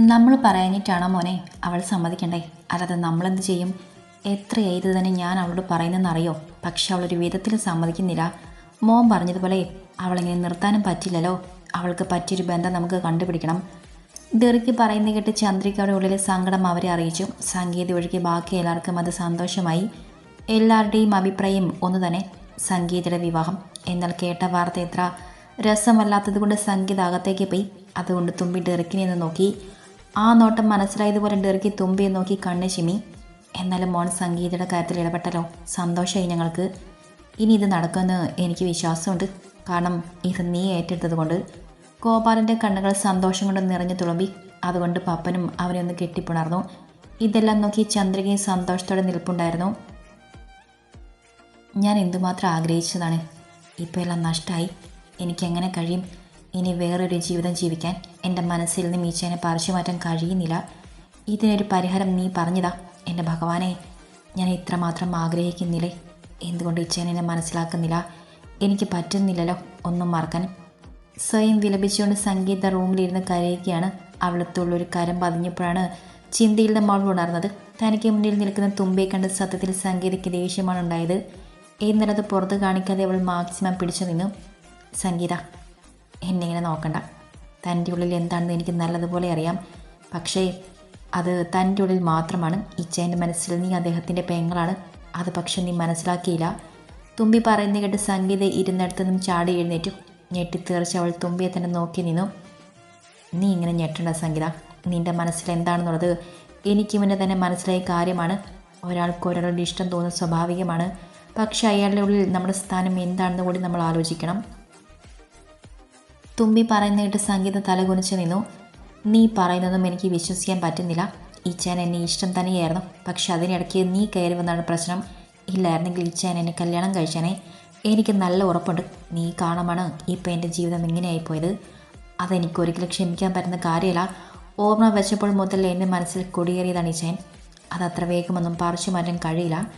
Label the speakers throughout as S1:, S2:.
S1: നമ്മൾ പറയാനിട്ടാണോ മോനെ? അവൾ സമ്മതിക്കണ്ടേ? അല്ലാതെ നമ്മളെന്ത് ചെയ്യും? എത്ര എഴുതി തന്നെ ഞാൻ അവളോട് പറയുന്നതെന്നറിയോ പക്ഷെ അവളൊരു വിധത്തിൽ സമ്മതിക്കുന്നില്ല. മോൻ പറഞ്ഞതുപോലെ അവളിങ്ങനെ നിർത്താനും പറ്റില്ലല്ലോ. അവൾക്ക് പറ്റിയൊരു ബന്ധം നമുക്ക് കണ്ടുപിടിക്കണം. ഡെറിക്ക് പറയുന്ന കേട്ട് ചന്ദ്രികയുടെ ഉള്ളിലെ സങ്കടം അവരെ അറിയിച്ചു. സംഗീത ഒഴുകി ബാക്കി എല്ലാവർക്കും അത് സന്തോഷമായി. എല്ലാവരുടെയും അഭിപ്രായം ഒന്നു തന്നെ സംഗീതയുടെ വിവാഹം. എന്നാൽ കേട്ട വാർത്ത എത്ര രസമല്ലാത്തത് കൊണ്ട് സംഗീത അകത്തേക്ക് പോയി. അതുകൊണ്ട് തുമ്പി ഡെറിക്കിനെ നിന്ന് നോക്കി. ആ നോട്ടം മനസ്സിലായതുപോലെ ഡെറുക്കി തുമ്പിയെ നോക്കി കണ്ണ് ചിമി. എന്നാലും മോൻ സംഗീതയുടെ കാര്യത്തിൽ ഇടപെട്ടല്ലോ. സന്തോഷമായി ഞങ്ങൾക്ക്. ഇനി ഇത് നടക്കുമെന്ന് എനിക്ക് വിശ്വാസമുണ്ട്. കാരണം ഇത് നീ ഏറ്റെടുത്തതുകൊണ്ട്. ഗോപാലന്റെ കണ്ണുകൾ സന്തോഷം കൊണ്ട് നിറഞ്ഞു തുളുമ്പി. അതുകൊണ്ട് പപ്പനും അവനെ ഒന്ന് കെട്ടിപ്പുണർന്നു. ഇതെല്ലാം നോക്കി ചന്ദ്രികയും സന്തോഷത്തോടെ നിൽപ്പുണ്ടായിരുന്നു. ഞാൻ എന്തുമാത്രം ആഗ്രഹിച്ചതാണ്. ഇപ്പോൾ എല്ലാം നഷ്ടമായി എനിക്കെങ്ങനെ കഴിയും? ഇനി വേറൊരു ജീവിതം ജീവിക്കാൻ എന്റെ മനസ്സിൽ നിന്ന് മീച്ചേനെ പറിച്ചു മാറ്റാൻ കഴിയുന്നില്ല. ഇതിനൊരു പരിഹാരം നീ പറഞ്ഞതാ എന്റെ ഭഗവാനെ. ഞാൻ ഇത്രമാത്രം ആഗ്രഹിക്കുന്നില്ലേ? എന്തുകൊണ്ട് ഇച്ചേനെ എന്നെ മനസ്സിലാക്കുന്നില്ല? എനിക്ക് പറ്റുന്നില്ലല്ലോ ഒന്നും മറക്കാൻ. സ്വയം വിലപിച്ചുകൊണ്ട് സംഗീത റൂമിലിരുന്ന് കരയുകയാണ് അവളത്തുള്ളൊരു കരം പതിഞ്ഞപ്പോഴാണ് ചിന്തയിൽ നിന്ന് ഉണർന്നത്. തനിക്ക് മുന്നിൽ നിൽക്കുന്ന തുമ്പയെ കണ്ട് സത്യത്തിൽ സംഗീതയ്ക്ക് ദേഷ്യമാണ് ഉണ്ടായത്. എന്നിട്ടത് പുറത്ത് കാണിക്കാതെ അവൾ മാക്സിമം പിടിച്ചു നിന്നു. സംഗീത എന്നെ ഇങ്ങനെ നോക്കണ്ട. തന്റെ ഉള്ളിൽ എന്താണെന്ന് എനിക്ക് നല്ലതുപോലെ അറിയാം. പക്ഷേ അത് തന്റെ ഉള്ളിൽ മാത്രമാണ്. ഇച്ചേന്റെ മനസ്സിൽ നീ അദ്ദേഹത്തിന്റെ പെങ്ങളാണ്. അത് പക്ഷെ നീ മനസ്സിലാക്കിയില്ല. തുമ്പി പറയുന്ന കേട്ട് സംഗീത ഇരുന്നിടത്തു നിന്നും ചാടി എഴുന്നേറ്റു. ഞെട്ടിത്തേറിച്ച് അവൾ തുമ്പിയെ തന്നെ നോക്കി നിന്നു. നീ ഇങ്ങനെ ഞെട്ടണ്ട സംഗീത. നിന്റെ മനസ്സിൽ എന്താണെന്നുള്ളത് എനിക്ക് മുന്നേ തന്നെ മനസ്സിലായ കാര്യമാണ്. ഒരാൾക്ക് ഒരാളുടെ ഇഷ്ടം തോന്നുന്നത് സ്വാഭാവികമാണ്. പക്ഷേ അയാളുടെ ഉള്ളിൽ നമ്മുടെ സ്ഥാനം എന്താണെന്ന് കൂടി നമ്മൾ ആലോചിക്കണം. തുമ്പി പറയുന്ന കേട്ട് സംഗീത തലകുനിച്ച് നിന്നു. നീ പറയുന്നതും എനിക്ക് വിശ്വസിക്കാൻ പറ്റുന്നില്ല. ഇച്ചാൻ എന്നെ ഇഷ്ടം തന്നെയായിരുന്നു. പക്ഷെ അതിനിടയ്ക്ക് നീ കയറി വന്നാണ് പ്രശ്നം. ഇല്ലായിരുന്നെങ്കിൽ ഇച്ചാൻ എന്നെ കല്യാണം കഴിച്ചാനേ. എനിക്ക് നല്ല ഉറപ്പുണ്ട്. നീ കാണുമാണ് ഇപ്പം എന്റെ ജീവിതം ഇങ്ങനെയായിപ്പോയത്. അതെനിക്ക് ഒരിക്കലും ക്ഷമിക്കാൻ പറ്റുന്ന കാര്യമല്ല. ഓർമ്മ വെച്ചപ്പോൾ മുതൽ എന്റെ മനസ്സിൽ കുടിയേറിയതാണ് ഇച്ചാൻ അതത്ര വേഗമൊന്നും പറിച്ചു മാറ്റാൻ കഴിയില്ല.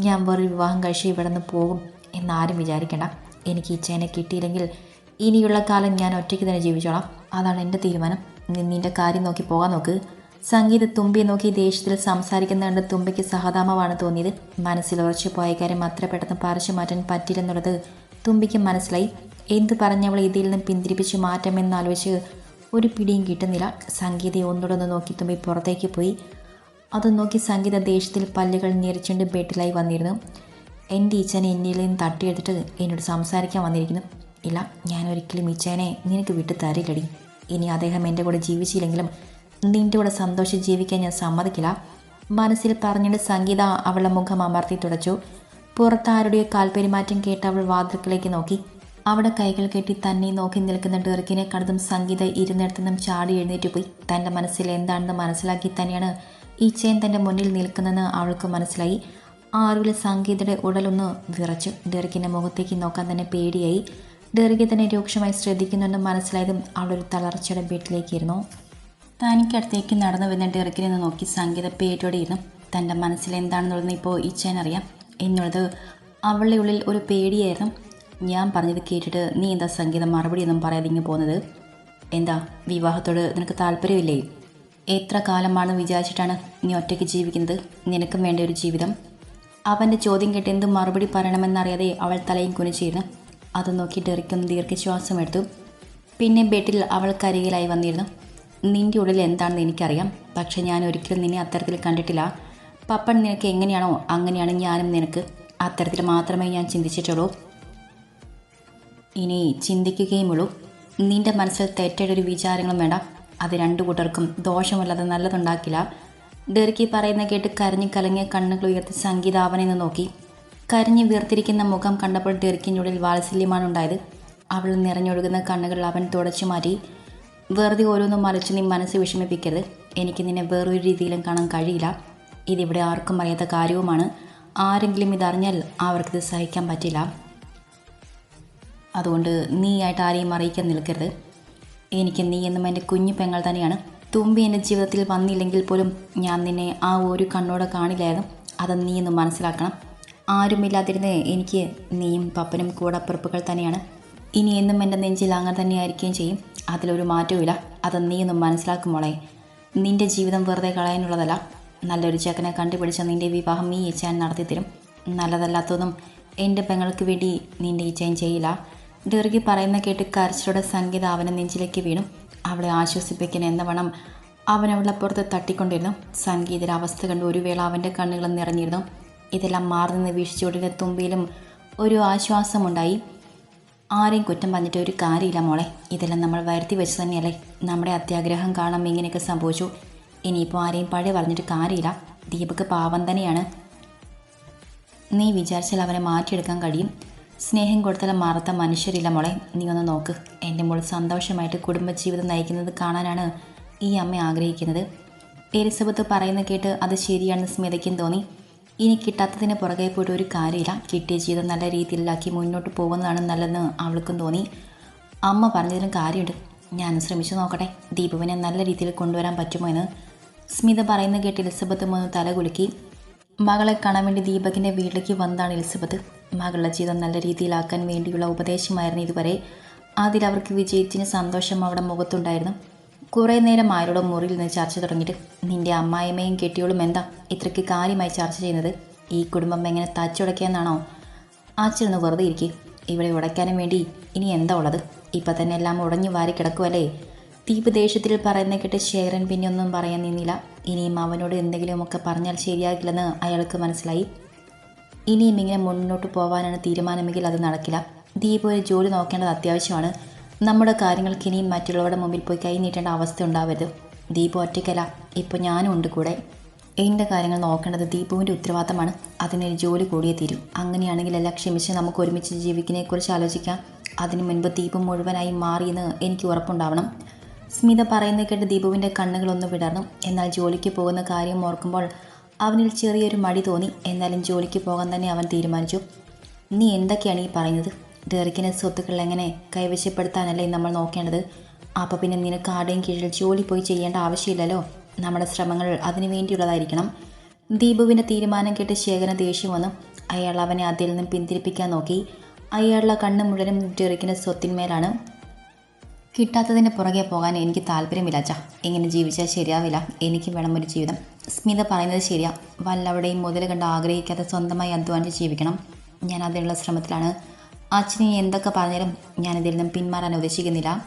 S1: ഞാൻ വേറൊരു വിവാഹം കഴിച്ച് ഇവിടെ നിന്ന് പോകും എന്നാരും വിചാരിക്കേണ്ട. എനിക്ക് ഇച്ചേനെ കിട്ടിയില്ലെങ്കിൽ ഇനിയുള്ള കാലം ഞാൻ ഒറ്റയ്ക്ക് തന്നെ ജീവിച്ചോളാം. അതാണ് എന്റെ തീരുമാനം. നിന്റെ കാര്യം നോക്കി പോകാൻ നോക്ക്. സംഗീത തുമ്പിയെ നോക്കി ദേഷ്യത്തിൽ സംസാരിക്കുന്ന കണ്ട് തുമ്പിക്ക് സഹതാമമാണ് തോന്നിയത്. മനസ്സിൽ ഉറച്ചു പോയ കാര്യം അത്ര പെട്ടെന്ന് പറിച്ചു മാറ്റാൻ പറ്റില്ലെന്നുള്ളത് തുമ്പിക്ക് മനസ്സിലായി. എന്ത് പറഞ്ഞവൾ ഇതിൽ നിന്നും പിന്തിരിപ്പിച്ച് മാറ്റാമെന്നാലോചിച്ച് ഒരു പിടിയും കിട്ടുന്നില്ല. സംഗീതയെ ഒന്നുകൂടെ നോക്കി തുമ്പി പുറത്തേക്ക് പോയി. അത് നോക്കി സംഗീത ദേഷ്യത്തിൽ പല്ലുകൾ ഞെരിച്ചുകൊണ്ട് ബെഡിലായി വന്നിരുന്നു. എന്റെ ഈച്ചനെ എന്നിൽ നിന്ന് തട്ടിയെടുത്തിട്ട് എന്നോട് സംസാരിക്കാൻ വന്നിരിക്കുന്നു. ഇല്ല ഞാൻ ഒരിക്കലും ഈച്ചേനെ നിനക്ക് വിട്ടു തരില്ലടി. ഇനി അദ്ദേഹം എന്റെ കൂടെ ജീവിച്ചില്ലെങ്കിലും നിന്റെ കൂടെ സന്തോഷം ജീവിക്കാൻ ഞാൻ സമ്മതിക്കില്ല. മനസ്സിൽ പറഞ്ഞിട്ട് സംഗീത അവളുടെ മുഖം അമർത്തി തുടച്ചു. പുറത്ത് ആരുടെയോ കാൽപെരുമാറ്റം കേട്ട് അവൾ വാതിൽക്കിലേക്ക് നോക്കി. അവിടെ കൈകൾ കെട്ടി തന്നെ നോക്കി നിൽക്കുന്ന ഡെറിക്കിനെ കണ്ടതും സംഗീത ഇരുന്നിടത്തു നിന്നും ചാടി എഴുന്നേറ്റ് പോയി. തന്റെ മനസ്സിൽ എന്താണെന്ന് മനസ്സിലാക്കി തന്നെയാണ് ഈ ചേൻ തന്റെ മുന്നിൽ നിൽക്കുന്നതെന്ന് അവൾക്ക് മനസ്സിലായി. ആ സംഗീതയുടെ ഉടലൊന്ന് വിറച്ചു. ഡെറിക്കിന്റെ മുഖത്തേക്ക് നോക്കാൻ തന്നെ പേടിയായി. ഡെറിക്ക് തന്നെ രൂക്ഷമായി ശ്രദ്ധിക്കുന്നുണ്ട് മനസ്സിലായതും അവളൊരു തളർച്ചയുടെ വീട്ടിലേക്കിരുന്നു. തനിക്കടുത്തേക്ക് നടന്നു വരുന്ന ഡെറിക്കിനെ നോക്കി സംഗീത പേടിയോടെ ഇരുന്നു തന്റെ മനസ്സിൽ എന്താണെന്നുള്ളത് ഇപ്പോൾ അറിയാം. എന്നുള്ളത് അവളുടെ ഉള്ളിൽ ഒരു പേടിയായിരുന്നു. ഞാൻ പറഞ്ഞത് കേട്ടിട്ട് നീ എന്താ സംഗീതം മറുപടിയൊന്നും പറയാതെ ഇങ്ങ് പോകുന്നത്? എന്താ വിവാഹത്തോട് നിനക്ക് താല്പര്യമില്ലേ? എത്ര കാലമാണ് വിചാരിച്ചിട്ടാണ് നീ ഒറ്റയ്ക്ക് ജീവിക്കുന്നത്? നിനക്കും വേണ്ട ഒരു ജീവിതം. അവന്റെ ചോദ്യം കേട്ട് എന്ത് മറുപടി പറയണമെന്നറിയാതെ അവൾ തലയും കുനിച്ചിരുന്നു. അത് നോക്കി ഡെറിക്കൊന്ന് ദീർഘശ്വാസം എടുത്തു പിന്നെ ബെഡിൽ അവൾ കരികിലായി വന്നിരുന്നു. നിന്റെ ഉള്ളിൽ എന്താണെന്ന് എനിക്കറിയാം. പക്ഷെ ഞാൻ ഒരിക്കലും നിന്നെ അത്തരത്തിൽ കണ്ടിട്ടില്ല. പപ്പൻ നിനക്ക് എങ്ങനെയാണോ അങ്ങനെയാണ് ഞാനും നിനക്ക്. അത്തരത്തിൽ മാത്രമേ ഞാൻ ചിന്തിച്ചിട്ടുള്ളൂ. ഇനി ചിന്തിക്കുകയുമുള്ളൂ. നിന്റെ മനസ്സിൽ തെറ്റായിട്ടൊരു വിചാരങ്ങളും വേണ്ട. അത് രണ്ടു കൂട്ടർക്കും ദോഷമല്ലാതെ നല്ലതുണ്ടാക്കില്ല. ഡെറിക്കി പറയുന്ന കേട്ട് കരഞ്ഞു കലങ്ങിയ കണ്ണുകൾ ഉയർത്തി സംഗീതാവനെ നിന്ന് നോക്കി. കരഞ്ഞു വീർത്തിരിക്കുന്ന മുഖം കണ്ടപ്പോൾ ടെറിക്കിനുള്ളിൽ വാത്സല്യമാണ് ഉണ്ടായത്. അവൾ നിറഞ്ഞൊഴുകുന്ന കണ്ണുകൾ അവൻ തുടച്ചു മാറ്റി. വെറുതെ ഓരോന്നും മറിച്ച് നീ മനസ്സ് വിഷമിപ്പിക്കരുത്. എനിക്ക് നിന്നെ വേറൊരു രീതിയിലും കാണാൻ കഴിയില്ല. ഇതിവിടെ ആർക്കും അറിയാത്ത കാര്യവുമാണ്. ആരെങ്കിലും ഇതറിഞ്ഞാൽ അവർക്കിത് സഹിക്കാൻ പറ്റില്ല. അതുകൊണ്ട് നീയായിട്ട് ആരെയും അറിയിക്കാൻ നിൽക്കരുത്. എനിക്ക് നീ എന്നും എന്റെ കുഞ്ഞു പെങ്ങൾ തന്നെയാണ്. തുമ്പി എന്റെ ജീവിതത്തിൽ വന്നില്ലെങ്കിൽ പോലും ഞാൻ നിന്നെ ആ ഒരു കണ്ണോടെ കാണില്ലായിരുന്നു. അത് നീ എന്ന് മനസ്സിലാക്കണം. ആരുമില്ലാതിരുന്ന് എനിക്ക് നീയും പപ്പനും കൂടപ്പിറപ്പുകൾ തന്നെയാണ്. ഇനി എന്നും എന്റെ നെഞ്ചിൽ അങ്ങനെ തന്നെയായിരിക്കുകയും ചെയ്യും. അതിലൊരു മാറ്റവുമില്ല. അത് നീയൊന്നും മനസ്സിലാക്കുമോളെ മനസ്സിലാക്കും മോളെ. നിന്റെ ജീവിതം വെറുതെ കളയാനുള്ളതല്ല. നല്ലൊരു ചേക്കനെ കണ്ടുപിടിച്ച നിന്റെ വിവാഹം ഈ ഇച്ചാൻ നടത്തിത്തരും. നല്ലതല്ലാത്തതും എന്റെ പെങ്ങൾക്ക് വേണ്ടി നിന്റെ ഇച്ഛയൻ ചെയ്യില്ല. ഡെറുകി പറയുന്ന കേട്ട് കരച്ചിലൂടെ സംഗീത അവനെ നെഞ്ചിലേക്ക് വീണു. അവളെ ആശ്വസിപ്പിക്കാൻ എന്നവണ്ണം അവൻ അവളെ പുറത്ത് തട്ടിക്കൊണ്ടിരുന്നു. സംഗീതയുടെ അവസ്ഥ കണ്ട് ഒരു വേള അവന്റെ കണ്ണുകൾ നിറഞ്ഞിരുന്നു. ഇതെല്ലാം മാറി നിന്ന് വീഴ്ചയോടിന്റെ തുമ്പിയിലും ഒരു ആശ്വാസമുണ്ടായി. ആരെയും കുറ്റം പറഞ്ഞിട്ട് ഒരു കാര്യമില്ല മോളെ. ഇതെല്ലാം നമ്മൾ വരുത്തി വെച്ച് തന്നെയല്ലേ. നമ്മുടെ അത്യാഗ്രഹം കാണാൻ ഇങ്ങനെയൊക്കെ സംഭവിച്ചു. ഇനിയിപ്പോൾ ആരെയും പഴയ പറഞ്ഞിട്ട് കാര്യമില്ല. ദീപക്ക് പാവം തന്നെയാണ്. നീ വിചാരിച്ചാൽ അവനെ മാറ്റിയെടുക്കാൻ കഴിയും. സ്നേഹം കൊടുത്താൽ മറത്ത മനുഷ്യരില്ല മോളെ. നീ ഒന്ന് നോക്ക്. എന്റെ മോൾ സന്തോഷമായിട്ട് കുടുംബജീവിതം നയിക്കുന്നത് കാണാനാണ് ഈ അമ്മ ആഗ്രഹിക്കുന്നത്. എലിസബത്ത് പറയുന്നത് കേട്ട് അത് ശരിയാണെന്ന് സ്മിതയ്ക്കും തോന്നി. ഇനി കിട്ടാത്തതിന് പുറകെ പോയിട്ട് ഒരു കാര്യമില്ല. കിട്ടിയ ജീവിതം നല്ല രീതിയിലാക്കി മുന്നോട്ട് പോകുന്നതാണ് നല്ലതെന്ന് അവൾക്കും തോന്നി. അമ്മ പറഞ്ഞതിലും കാര്യമുണ്ട്. ഞാൻ ശ്രമിച്ചു നോക്കട്ടെ. ദീപുവിനെ നല്ല രീതിയിൽ കൊണ്ടുവരാൻ പറ്റുമോ എന്ന് സ്മിത പറയുന്ന കേട്ട് എലിസബത്ത് മൂന്ന് തല കുലുക്കി. മകളെ കാണാൻ വേണ്ടി ദീപകിന്റെ വീട്ടിലേക്ക് വന്നതാണ് എലിസബത്ത്. മകളുടെ ജീവിതം നല്ല രീതിയിലാക്കാൻ വേണ്ടിയുള്ള ഉപദേശമായിരുന്നു ഇതുവരെ. അതിൽ അവർക്ക് വിജയിച്ചിന് സന്തോഷം അവിടെ മുഖത്തുണ്ടായിരുന്നു. കുറേ നേരം ആരോടോ മുറിയിൽ നിന്ന് ചർച്ച തുടങ്ങിയിട്ട് നിന്റെ അമ്മായിമ്മയും കെട്ടിയോളും എന്താ ഇത്രയ്ക്ക് കാര്യമായി ചർച്ച ചെയ്യുന്നത്? ഈ കുടുംബം എങ്ങനെ തച്ചുടയ്ക്കാന്നാണോ അച്ഛനൊന്ന് വെറുതെ ഇരിക്കും. ഇവിടെ ഉടയ്ക്കാനും വേണ്ടി ഇനി എന്താ ഉള്ളത്? ഇപ്പം തന്നെ എല്ലാം ഉടഞ്ഞു വാരി കിടക്കുമല്ലേ ദീപ് ദേഷ്യത്തിൽ പറയുന്ന കേട്ട് ശേഖരൻ പിന്നെ ഒന്നും പറയാൻ നിന്നില്ല. ഇനിയും അവനോട് എന്തെങ്കിലുമൊക്കെ പറഞ്ഞാൽ ശരിയാകില്ലെന്ന് അയാൾക്ക് മനസ്സിലായി. ഇനിയും ഇങ്ങനെ മുന്നോട്ട് പോകാനാണ് തീരുമാനമെങ്കിൽ അത് നടക്കില്ല. ദീപ് ഒരു ജോലി നോക്കേണ്ടത് അത്യാവശ്യമാണ്. നമ്മുടെ കാര്യങ്ങൾക്ക് ഇനിയും മറ്റുള്ളവരുടെ മുമ്പിൽ പോയി കൈ നീട്ടേണ്ട അവസ്ഥ ഉണ്ടാവരുത്. ദീപു ഒറ്റയ്ക്കല്ല. ഇപ്പോൾ ഞാനും ഉണ്ട് കൂടെ. എന്റെ കാര്യങ്ങൾ നോക്കേണ്ടത് ദീപുവിന്റെ ഉത്തരവാദിത്തമാണ്. അതിനൊരു ജോലി കൂടിയേ തീരും. അങ്ങനെയാണെങ്കിൽ എല്ലാം ക്ഷമിച്ച് നമുക്ക് ഒരുമിച്ച് ജീവിക്കുന്നതിനെക്കുറിച്ച് ആലോചിക്കാം. അതിനു മുൻപ് ദീപം മുഴുവനായി മാറിയെന്ന് എനിക്ക് ഉറപ്പുണ്ടാവണം. സ്മിത പറയുന്നത് കേട്ട് ദീപുവിന്റെ കണ്ണുകളൊന്ന് വിടർന്നു. എന്നാൽ ജോലിക്ക് പോകുന്ന കാര്യം ഓർക്കുമ്പോൾ അവനിൽ ചെറിയൊരു മടി തോന്നി. എന്നാലും ജോലിക്ക് പോകാൻ തന്നെ അവൻ തീരുമാനിച്ചു. നീ എന്തൊക്കെയാണ് ഈ പറയുന്നത്? ഡെറിക്കിനെ സ്വത്തുക്കൾ എങ്ങനെ കൈവശപ്പെടുത്താനല്ലേ നമ്മൾ നോക്കേണ്ടത്? അപ്പോൾ പിന്നെ നിനക്ക് ആരുടെയും കീഴിൽ ജോലി പോയി ചെയ്യേണ്ട ആവശ്യമില്ലല്ലോ? നമ്മുടെ ശ്രമങ്ങൾ അതിനു വേണ്ടിയുള്ളതായിരിക്കണം. ദീപുവിന്റെ തീരുമാനം കേട്ട് ശേഖരൻ ദേഷ്യം വന്നു. അയാൾ അവനെ അതിൽ നിന്നും പിന്തിരിപ്പിക്കാൻ നോക്കി. അയാളുടെ കണ്ണ് മുഴുവനും ഡെറിക്കിന്റെ സ്വത്തിന്മേലാണ്. കിട്ടാത്തതിന് പുറകെ പോകാൻ എനിക്ക് താല്പര്യമില്ല അച്ഛാ. ഇങ്ങനെ ജീവിച്ചാൽ ശരിയാവില്ല. എനിക്ക് വേണം ഒരു ജീവിതം. സ്മിത പറയുന്നത് ശരിയാ. വല്ലവിടെയും മുതൽ കണ്ട് ആഗ്രഹിക്കാതെ സ്വന്തമായി അധ്വാനിച്ച് ജീവിക്കണം. ഞാൻ അതിനുള്ള ശ്രമത്തിലാണ്. അച്ഛനെ എന്തൊക്കെ പറഞ്ഞാലും ഞാനിതിൽ നിന്നും പിന്മാറാൻ ഉദ്ദേശിക്കുന്നില്ല.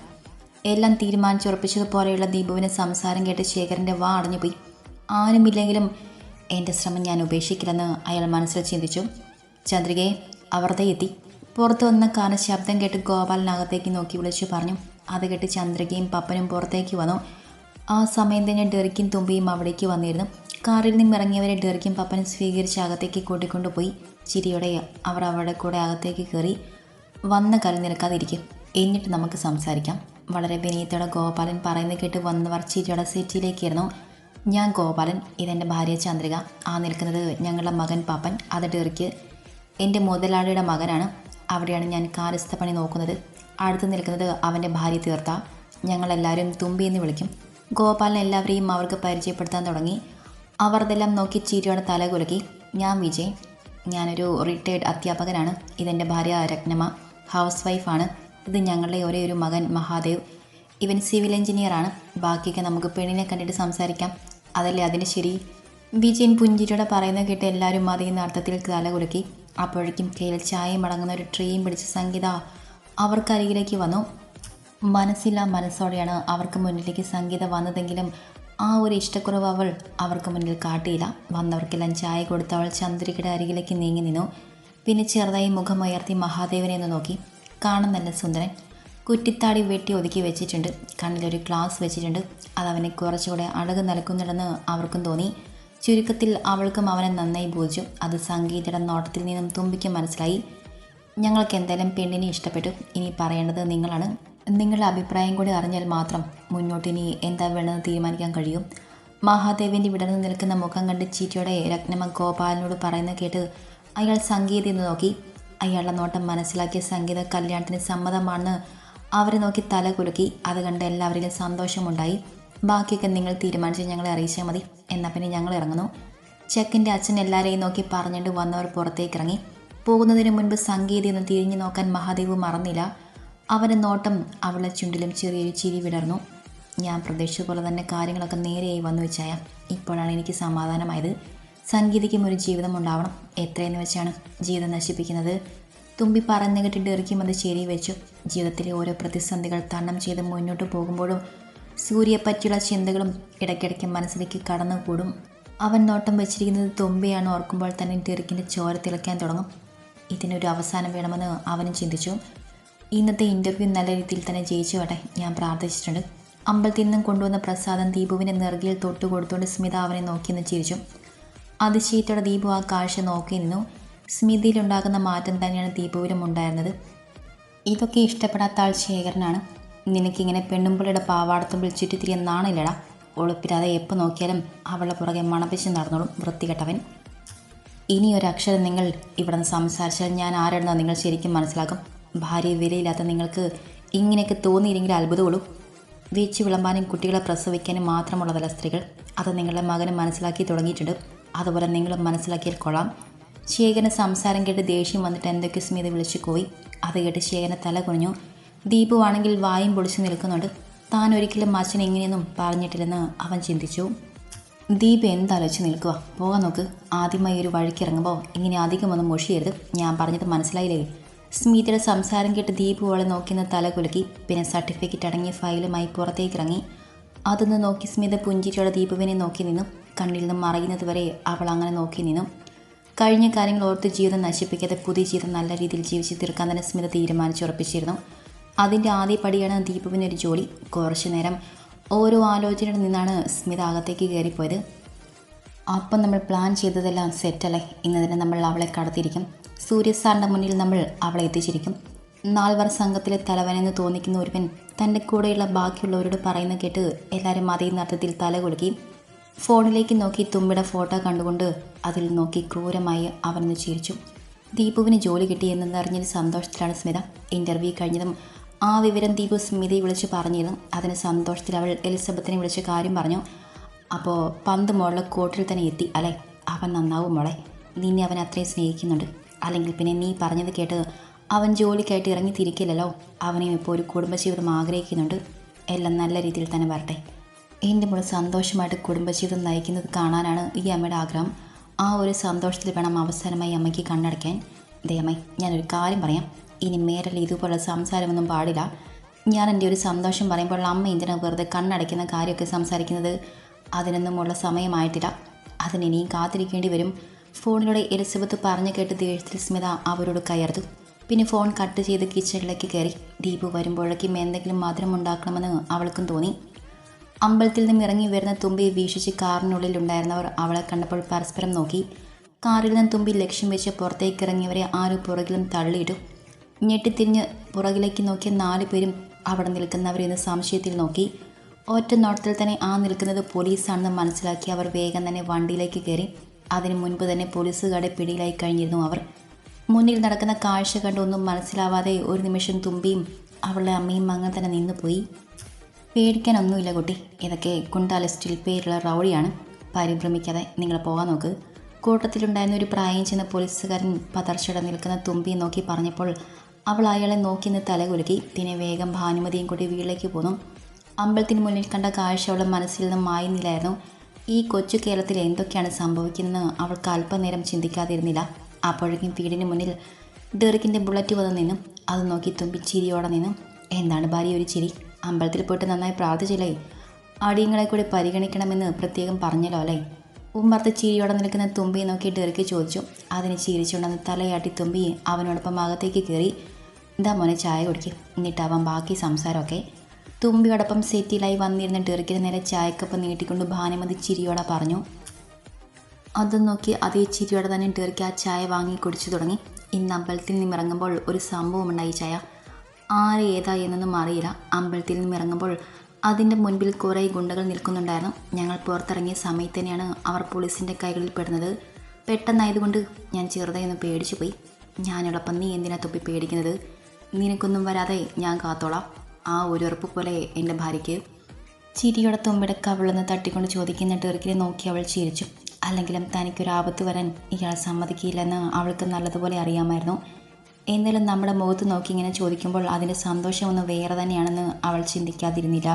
S1: എല്ലാം തീരുമാനിച്ചുറപ്പിച്ചതുപോലെയുള്ള ദീപുവിന്റെ സംസാരം കേട്ട് ശേഖരന്റെ വാ അടഞ്ഞുപോയി. ആരുമില്ലെങ്കിലും എന്റെ ശ്രമം ഞാൻ ഉപേക്ഷിക്കില്ലെന്ന് അയാൾ മനസ്സിൽ ചിന്തിച്ചു. ചന്ദ്രികയെ അവർതെ എത്തി. പുറത്തു വന്ന കാന ശബ്ദം കേട്ട് ഗോപാലനകത്തേക്ക് നോക്കി വിളിച്ചു പറഞ്ഞു. അത് കേട്ട് ചന്ദ്രികയും പപ്പനും പുറത്തേക്ക് വന്നു. ആ സമയം തന്നെ ഡെറിക്കും തുമ്പിയും അവിടേക്ക് വന്നിരുന്നു. കാറിൽ നിന്നും ഇറങ്ങിയവരെ ഡെറിക്കും പപ്പനും സ്വീകരിച്ച് അകത്തേക്ക് കൂട്ടിക്കൊണ്ടുപോയി. ചിരിയോടെ അവർ അവരുടെ കൂടെ അകത്തേക്ക് കയറി. വന്ന നിൽക്കാതിരിക്കും എന്നിട്ട് നമുക്ക് സംസാരിക്കാം. വളരെ വിനയത്തോടെ ഗോപാലൻ പറയുന്നത് കേട്ട് വന്നവർ ചിരിയോടെ സെറ്റിയിലേക്കായിരുന്നു. ഞാൻ ഗോപാലൻ ഇതെന്റെ ഭാര്യ ചന്ദ്രിക. ആ നിൽക്കുന്നത് ഞങ്ങളുടെ മകൻ പാപ്പൻ അത് ഡെറിക്ക്. എന്റെ മുതലാളിയുടെ മകനാണ്. അവിടെയാണ് ഞാൻ കാലസ്ഥ പണി നോക്കുന്നത്. അടുത്ത് നിൽക്കുന്നത് അവന്റെ ഭാര്യ തീർത്ത. ഞങ്ങളെല്ലാവരും തുമ്പി എന്ന് വിളിക്കും. ഗോപാലൻ എല്ലാവരെയും അവർക്ക് പരിചയപ്പെടുത്താൻ തുടങ്ങി. അവർ ഇതെല്ലാം നോക്കി ചിരിയോടെ തല കുലുക്കി ഞാൻ വിജയ്. ഞാനൊരു റിട്ടയർഡ് അധ്യാപകനാണ്. ഇതെന്റെ ഭാര്യ രത്നമ്മ. ഹൗസ് വൈഫാണ് ഇത് ഞങ്ങളുടെ ഒരേ ഒരു മകൻ മഹാദേവ്. ഇവൻ സിവിൽ എഞ്ചിനീയറാണ്. ബാക്കിയൊക്കെ നമുക്ക് പെണ്ണിനെ കണ്ടിട്ട് സംസാരിക്കാം. അതല്ലേ അതിന് ശരി? വിജയൻ പുഞ്ചിരിയോടെ പറയുന്നത് കേട്ട് എല്ലാവരും മതിയുന്ന അർത്ഥത്തിൽ തല കുലുക്കി. അപ്പോഴേക്കും കയ്യിൽ ചായയും അടങ്ങുന്ന ഒരു ട്രെയിൻ പിടിച്ച സംഗീത അവർക്കരികിലേക്ക് വന്നു. മനസ്സില്ല മനസ്സോടെയാണ് അവർക്ക് മുന്നിലേക്ക് സംഗീത വന്നതെങ്കിലും ആ ഒരു ഇഷ്ടക്കുറവ് അവൾ അവർക്ക് മുന്നിൽ കാട്ടിയില്ല. വന്നവർക്കെല്ലാം ചായ കൊടുത്ത് അവൾ ചന്ദ്രികയുടെ അരികിലേക്ക് നീങ്ങി നിന്നു. പിന്നെ ചെറുതായി മുഖമുയർത്തി മഹാദേവനെ ഒന്ന് നോക്കി. കാണുന്നല്ല നല്ല സുന്ദരൻ. കുറ്റിത്താടി വെട്ടി ഒതുക്കി വെച്ചിട്ടുണ്ട്. കണ്ണിലൊരു ഗ്ലാസ് വെച്ചിട്ടുണ്ട്. അതവനെ കുറച്ചുകൂടെ അഴക് നൽകുന്നുണ്ടെന്ന് അവർക്കും തോന്നി. ചുരുക്കത്തിൽ അവൾക്കും അവനെ നന്നായി ബോധിച്ചു. അത് സംഗീതയുടെ നോട്ടത്തിൽ നിന്നും തുമ്പിക്ക് മനസ്സിലായി. ഞങ്ങൾക്ക് എന്തായാലും പെണ്ണിനെ ഇഷ്ടപ്പെട്ടു. ഇനി പറയേണ്ടത് നിങ്ങളാണ്. നിങ്ങളുടെ അഭിപ്രായം കൂടി അറിഞ്ഞാൽ മാത്രം മുന്നോട്ട് ഇനി എന്താ വേണമെന്ന് തീരുമാനിക്കാൻ കഴിയും. മഹാദേവന്റെ വിടർന്നു നിൽക്കുന്ന മുഖം കണ്ട് ചീറ്റയോടെ രത്നമ്മ ഗോപാലനോട് പറയുന്നത് കേട്ട് അയാൾ സംഗീതം എന്ന് നോക്കി. അയാളുടെ നോട്ടം മനസ്സിലാക്കിയ സംഗീത കല്യാണത്തിന് സമ്മതമാണെന്ന് അവരെ നോക്കി തല കുലുക്കി. അത് കണ്ട് എല്ലാവരിലും സന്തോഷമുണ്ടായി. ബാക്കിയൊക്കെ നിങ്ങൾ തീരുമാനിച്ച് ഞങ്ങളെ അറിയിച്ചാൽ മതി. എന്നാൽ പിന്നെ ഞങ്ങൾ ഇറങ്ങുന്നു. ചെക്കിന്റെ അച്ഛൻ എല്ലാവരെയും നോക്കി പറഞ്ഞിട്ട് വന്നവർ പുറത്തേക്ക് ഇറങ്ങി പോകുന്നതിന് മുൻപ് സംഗീത ഒന്ന് തിരിഞ്ഞു നോക്കാൻ മഹാദേവ് മറന്നില്ല. അവന്റെ നോട്ടം അവളുടെ ചുണ്ടിലും ചെറിയൊരു ചിരി വിടർന്നു. ഞാൻ പ്രതീക്ഷിച്ച പോലെ തന്നെ കാര്യങ്ങളൊക്കെ നേരെയായി വന്നു വെച്ചായ. ഇപ്പോഴാണ് എനിക്ക് സമാധാനമായത്. സംഗീതയ്ക്കും ഒരു ജീവിതം ഉണ്ടാവണം. എത്രയെന്ന് വെച്ചാണ് ജീവിതം നശിപ്പിക്കുന്നത്? തുമ്പി പറഞ്ഞു കെട്ടിട്ട് ഇറക്കിയും അത് ശരി വെച്ചു ജീവിതത്തിലെ ഓരോ പ്രതിസന്ധികൾ തരണം ചെയ്ത് മുന്നോട്ട് പോകുമ്പോഴും സൂര്യയെ പറ്റിയുള്ള ചിന്തകളും ഇടയ്ക്കിടയ്ക്ക് മനസ്സിലേക്ക് കടന്നുകൂടും. അവൻ നോട്ടം വെച്ചിരിക്കുന്നത് തുമ്പിയാണ് ഓർക്കുമ്പോൾ തന്നെ ടെറിക്കിന്റെ ചോര തിളയ്ക്കാൻ തുടങ്ങും. ഇതിനൊരു അവസാനം വേണമെന്ന് അവനും ചിന്തിച്ചു. ഇന്നത്തെ ഇന്റർവ്യൂ നല്ല രീതിയിൽ തന്നെ ജയിച്ചു വട്ടെ ഞാൻ പ്രാർത്ഥിച്ചിട്ടുണ്ട്. അമ്പലത്തിൽ നിന്നും കൊണ്ടുവന്ന പ്രസാദം ദീപുവിന്റെ നെറുകിൽ തൊട്ട് കൊടുത്തുകൊണ്ട് സ്മിത അവനെ നോക്കിയെന്ന് ചിരിച്ചു. അതിശയത്തോടെ ദീപു ആ കാഴ്ച നോക്കി നിന്നു. സ്മിതിയിലുണ്ടാകുന്ന മാറ്റം തന്നെയാണ് ദീപുവിലും ഉണ്ടായിരുന്നത്. ഇതൊക്കെ ഇഷ്ടപ്പെടാത്ത ആൾ ശേഖരനാണ്. നിനക്കിങ്ങനെ പെണ്ണുമ്പിളിയുടെ പാവാടത്തുമ്പിൽ ചുറ്റിത്തിരിയ നാണില്ലടാ ഒളിപ്പില്ലാതെ എപ്പോൾ നോക്കിയാലും അവളുടെ പുറകെ മണപ്പിച്ച് നടന്നോളും വൃത്തികെട്ടവൻ. ഇനി ഒരക്ഷരം നിങ്ങൾ ഇവിടെ നിന്ന് സംസാരിച്ചാൽ ഞാൻ ആരാണെന്ന് നിങ്ങൾ ശരിക്കും മനസ്സിലാക്കും. ഭാര്യ വിലയില്ലാത്ത നിങ്ങൾക്ക് ഇങ്ങനെയൊക്കെ തോന്നിയില്ലെങ്കിൽ അത്ഭുതമുള്ളൂ. വീച്ചു വിളമ്പാനും കുട്ടികളെ പ്രസവിക്കാനും മാത്രമുള്ളതല്ല സ്ത്രീകൾ. അത് നിങ്ങളുടെ മകന് മനസ്സിലാക്കി തുടങ്ങിയിട്ടുണ്ട്. അതുപോലെ നിങ്ങളും മനസ്സിലാക്കിയാൽ കൊള്ളാം. ശേഖരൻ സംസാരം കേട്ട് ദേഷ്യം വന്നിട്ട് എന്തൊക്കെ സ്മിത വിളിച്ചു പോയി അത് കേട്ട് ശേഖരൻ തല കുഞ്ഞു ദീപു ആണെങ്കിൽ വായും പൊളിച്ചു നിൽക്കുന്നുണ്ട്. താൻ ഒരിക്കലും അച്ഛൻ എങ്ങനെയൊന്നും പറഞ്ഞിട്ടില്ലെന്ന് അവൻ ചിന്തിച്ചു. ദീപ് എന്താലോചിച്ച് നിൽക്കുക പോകാൻ നോക്ക്. ആദ്യമായി ഒരു വഴിക്ക് ഇറങ്ങുമ്പോൾ ഇങ്ങനെ അധികമൊന്നും മുഷിയരുത്. ഞാൻ പറഞ്ഞത് മനസ്സിലായില്ലേ? സ്മിതയുടെ സംസാരം കേട്ട് ദീപ് അവളെ നോക്കിയെന്ന് തല കുലുക്കി. പിന്നെ സർട്ടിഫിക്കറ്റ് അടങ്ങിയ ഫയലുമായി പുറത്തേക്ക് ഇറങ്ങി. അതൊന്ന് നോക്കി സ്മിത പുഞ്ചിരിയോടെ ദീപുവിനെ നോക്കി നിന്നു. കണ്ണിൽ നിന്നും മറയുന്നത് വരെ അവൾ അങ്ങനെ നോക്കി നിന്നു. കഴിഞ്ഞ കാര്യങ്ങൾ ഓർത്ത് ജീവിതം നശിപ്പിക്കാതെ പുതിയ ജീവിതം നല്ല രീതിയിൽ ജീവിച്ച് തീർക്കാൻ തന്നെ സ്മിത തീരുമാനിച്ചുറപ്പിച്ചിരുന്നു അതിന്റെ ആദ്യ പടിയാണ് ഒരു ജോലി. കുറച്ചു നേരം ഓരോ ആലോചനയിൽ നിന്നാണ് സ്മിത അകത്തേക്ക് കയറിപ്പോയത്. അപ്പം നമ്മൾ പ്ലാൻ ചെയ്തതെല്ലാം സെറ്റല്ലേ ഇന്ന് തന്നെ നമ്മൾ അവളെ കടത്തിയിരിക്കും. സൂര്യസാറിന്റെ മുന്നിൽ നമ്മൾ അവളെ എത്തിച്ചിരിക്കും. നാൽവർ സംഘത്തിലെ തലവനെന്ന് തോന്നിക്കുന്ന ഒരുവൻ തന്റെ കൂടെയുള്ള ബാക്കിയുള്ളവരോട് പറയുന്ന കേട്ട് എല്ലാവരും അതേ നർത്തത്തിൽ തല കുലുക്കി ഫോണിലേക്ക് നോക്കി തുമ്പിയുടെ ഫോട്ടോ കണ്ടുകൊണ്ട് അതിൽ നോക്കി ക്രൂരമായി അവനൊന്ന് ചിരിച്ചു. ദീപുവിന് ജോലി കിട്ടിയെന്ന് അറിഞ്ഞ സന്തോഷത്തിലാണ് സ്മിത. ഇന്റർവ്യൂ കഴിഞ്ഞതും ആ വിവരം ദീപു സ്മിതയെ വിളിച്ച് പറഞ്ഞിരുന്നു. അതിന് സന്തോഷത്തിൽ അവൾ എലിസബത്തിനെ വിളിച്ച് കാര്യം പറഞ്ഞു. അപ്പോൾ പന്ത് മോളെ കോട്ടിൽ തന്നെ എത്തി അല്ലേ? അവൻ നന്നാവും മോളെ. നിന്നെ അവൻ അത്രയും സ്നേഹിക്കുന്നുണ്ട്. അല്ലെങ്കിൽ പിന്നെ നീ പറഞ്ഞത് കേട്ട് അവൻ ജോലിക്കായിട്ട് ഇറങ്ങി തിരിക്കില്ലല്ലോ അവനെയും ഇപ്പോൾ ഒരു കുടുംബജീവിതം ആഗ്രഹിക്കുന്നുണ്ട്. എല്ലാം നല്ല രീതിയിൽ തന്നെ വരട്ടെ. എന്റെ മോൾ സന്തോഷമായിട്ട് കുടുംബജീവിതം നയിക്കുന്നത് കാണാനാണ് ഈ അമ്മയുടെ ആഗ്രഹം. ആ ഒരു സന്തോഷത്തിൽ വേണം അവസാനമായി അമ്മയ്ക്ക് കണ്ണടയ്ക്കാൻ. ദയമ്മ ഞാനൊരു കാര്യം പറയാം. ഇനി മേരൽ ഇതുപോലെ സംസാരമൊന്നും പാടില്ല. ഞാൻ എന്റെ ഒരു സന്തോഷം പറയുമ്പോൾ അമ്മ എന്തിനാണ് വെറുതെ കണ്ണടയ്ക്കുന്ന കാര്യമൊക്കെ സംസാരിക്കുന്നത്? അതിനൊന്നുമുള്ള സമയമായിട്ടില്ല. അതിനിനിയും കാത്തിരിക്കേണ്ടി വരും. ഫോണിലൂടെ എലിസബത്ത് പറഞ്ഞു കേട്ട് ദേഷ്യത്തിൽ സ്മിത അവരോട് കയർത്തു പിന്നെ ഫോൺ കട്ട് ചെയ്ത് കിച്ചണിലേക്ക് കയറി. ദീപു വരുമ്പോഴേക്കും എന്തെങ്കിലും മധുരം ഉണ്ടാക്കണമെന്ന് അവൾക്കും തോന്നി. അമ്പലത്തിൽ നിന്നും ഇറങ്ങി വരുന്ന തുമ്പിയെ വീക്ഷിച്ച് കാറിനുള്ളിൽ ഉണ്ടായിരുന്നവർ അവളെ കണ്ടപ്പോൾ പരസ്പരം നോക്കി. കാറിൽ നിന്ന് തുമ്പി ലക്ഷ്യം വെച്ച് പുറത്തേക്ക് ഇറങ്ങിയവരെ ആരും പുറകിലും തള്ളിയിട്ടു ഞെട്ടിത്തിരിഞ്ഞ് പുറകിലേക്ക് നോക്കിയ നാല് പേരും അവിടെ നിൽക്കുന്നവരെന്ന് സംശയത്തിൽ നോക്കി. ഒറ്റ നോട്ടത്തിൽ തന്നെ ആ നിൽക്കുന്നത് പോലീസാണെന്ന് മനസ്സിലാക്കി അവർ വേഗം തന്നെ വണ്ടിയിലേക്ക് കയറി. അതിനു മുൻപ് തന്നെ പോലീസുകാരുടെ പിടിയിലായി കഴിഞ്ഞിരുന്നു അവർ. മുന്നിൽ നടക്കുന്ന കാഴ്ച കണ്ടൊന്നും മനസ്സിലാവാതെ ഒരു നിമിഷം തുമ്പിയും അവളുടെ അമ്മയും അങ്ങനെ തന്നെ നിന്നുപോയി. പേടിക്കാനൊന്നുമില്ല കുട്ടി. ഇതൊക്കെ കുണ്ടാല ലിസ്റ്റിൽ പേരുള്ള റൗഡിയാണ്. പരിഭ്രമിക്കാതെ നിങ്ങൾ പോകാൻ നോക്ക്. കൂട്ടത്തിലുണ്ടായിരുന്ന ഒരു പ്രായം ചെന്ന പോലീസുകാരൻ പതർച്ചയുടെ നിൽക്കുന്ന തുമ്പി നോക്കി പറഞ്ഞപ്പോൾ അവൾ അയാളെ നോക്കി നിന്ന് തലകുലുക്കി പിന്നെ വേഗം ഭാനുമതിയും കൂടി വീട്ടിലേക്ക് പോന്നു. അമ്പലത്തിന് മുന്നിൽ കണ്ട കാഴ്ച അവളുടെ മനസ്സിൽ നിന്നും മായുന്നില്ലായിരുന്നു. ഈ കൊച്ചു കേരളത്തിൽ എന്തൊക്കെയാണ് സംഭവിക്കുന്നതെന്ന് അവൾക്ക് അല്പനേരം ചിന്തിക്കാതിരുന്നില്ല. അപ്പോഴേക്കും വീടിന് മുന്നിൽ ഡെറിക്കിന്റെ ബുള്ളറ്റ് വന്ന് നിന്നും. അത് നോക്കി തുമ്പി ചിരിയോടെ നിന്നും. എന്താണ് ഭാര്യ ഒരു ചിരി? അമ്പലത്തിൽ പോയിട്ട് നന്നായി പ്രാർത്ഥിച്ചില്ലേ? ആടിയങ്ങളെ കൂടി പരിഗണിക്കണമെന്ന് പ്രത്യേകം പറഞ്ഞല്ലോ അല്ലേ? ഉമ്മർത്ത് ചിരിയോടെ നിൽക്കുന്ന തുമ്പിയെ നോക്കി ഡെറിക്ക് ചോദിച്ചു. അതിന് ചിരിച്ചുകൊണ്ടെന്ന് തലയാട്ടി തുമ്പി അവനോടൊപ്പം അകത്തേക്ക് കയറി എന്താ മോനെ ചായ കുടിക്കും അവൻ ബാക്കി സംസാരമൊക്കെ. തുമ്പിയോടൊപ്പം സെറ്റിലായി വന്നിരുന്ന ഡെറിക്കിന് നേരെ ചായക്കൊപ്പം നീട്ടിക്കൊണ്ട് ഭാനുമതി ചിരിയോടെ പറഞ്ഞു. അതും നോക്കി അതേ ചിരിയോടെ തന്നെ ഡെറിക്ക് ആ ചായ വാങ്ങി കുടിച്ചു തുടങ്ങി. ഇന്ന് അമ്പലത്തിൽ നിന്നിറങ്ങുമ്പോൾ ഒരു സംഭവം ഉണ്ടായി ചായ. ആര് ഏതാ എന്നൊന്നും അറിയില്ല. അമ്പലത്തിൽ നിന്നും ഇറങ്ങുമ്പോൾ അതിന്റെ മുൻപിൽ കുറേ ഗുണ്ടകൾ നിൽക്കുന്നുണ്ടായിരുന്നു. ഞങ്ങൾ പുറത്തിറങ്ങിയ സമയത്ത് തന്നെയാണ് അവർ പോലീസിന്റെ കൈകളിൽ പെടുന്നത്. പെട്ടെന്നായതുകൊണ്ട് ഞാൻ ചെറുതായി ഒന്ന് പേടിച്ചു പോയി. ഞാനോടൊപ്പം നീ എന്തിനാ തൊപ്പി പേടിക്കുന്നത്? നിനക്കൊന്നും വരാതെ ഞാൻ കാത്തോളാം. ആ ഒരു ഉറപ്പ് പോലെ എന്റെ ഭാര്യയ്ക്ക്. ചിരിയുടെ തുമ്പിടെ കവിളെന്ന് തട്ടിക്കൊണ്ട് ചോദിക്കുന്ന ടെറിക്കിനെ നോക്കി അവൾ ചിരിച്ചു. അല്ലെങ്കിലും തനിക്കൊരു ആപത്ത് വരാൻ ഇയാൾ സമ്മതിക്കില്ലെന്ന് അവൾക്ക് നല്ലതുപോലെ അറിയാമായിരുന്നു. എന്നാലും നമ്മുടെ മുഖത്ത് നോക്കി ഇങ്ങനെ ചോദിക്കുമ്പോൾ അതിന്റെ സന്തോഷമൊന്നും വേറെ തന്നെയാണെന്ന് അവൾ ചിന്തിക്കാതിരുന്നില്ല.